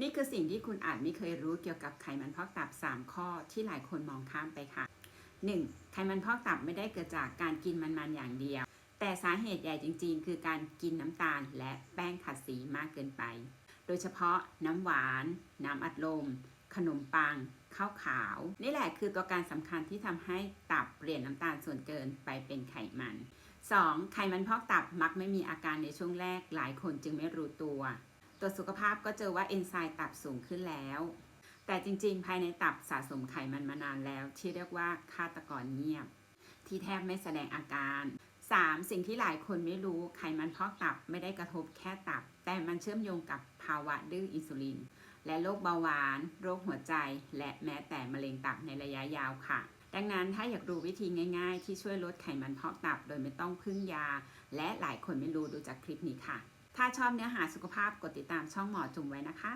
นี่คือสิ่งที่คุณอาจไม่เคยรู้เกี่ยวกับไขมันพอกตับ 3 ข้อที่หลายคนมองข้ามไปค่ะ 1. ไขมันพอกตับไม่ได้เกิดจากการกินมันๆอย่างเดียว แต่สาเหตุใหญ่จริง ๆ คือการกินน้ำตาลและแป้งขัดสีมากเกินไป โดยเฉพาะน้ำหวาน น้ำอัดลม ขนมปังข้าวขาว นี่แหละคือตัวการสำคัญที่ทำให้ตับเปลี่ยนน้ำตาลส่วนเกินไปเป็นไขมัน 2. ไขมันพอกตับมักไม่มีอาการในช่วงแรก หลายคนจึงไม่รู้ตัว ตรวจสุขภาพก็เจอว่าเอนไซม์ตับสูงขึ้นแล้ว แต่จริงๆ ภายในตับสะสมไขมันมานานแล้ว ที่เรียกว่าฆาตกรเงียบ ที่แทบไม่แสดงอาการ 3. สิ่งที่หลายคนไม่รู้ไขมันพอกตับไม่ได้กระทบแค่ตับ แต่มันเชื่อมโยงกับภาวะดื้ออินซูลิน และโรคเบาหวาน โรคหัวใจ และแม้แต่มะเร็งตับในระยะยาวค่ะ ดังนั้นถ้าอยากรู้วิธีง่ายๆ ที่ช่วยลดไขมันพอกตับ โดยไม่ต้องพึ่งยา และหลายคนไม่รู้ดูจากคลิปนี้ค่ะ ถ้าชอบเนื้อหาสุขภาพกดติดตามช่องหมอจุ่มไว้นะคะ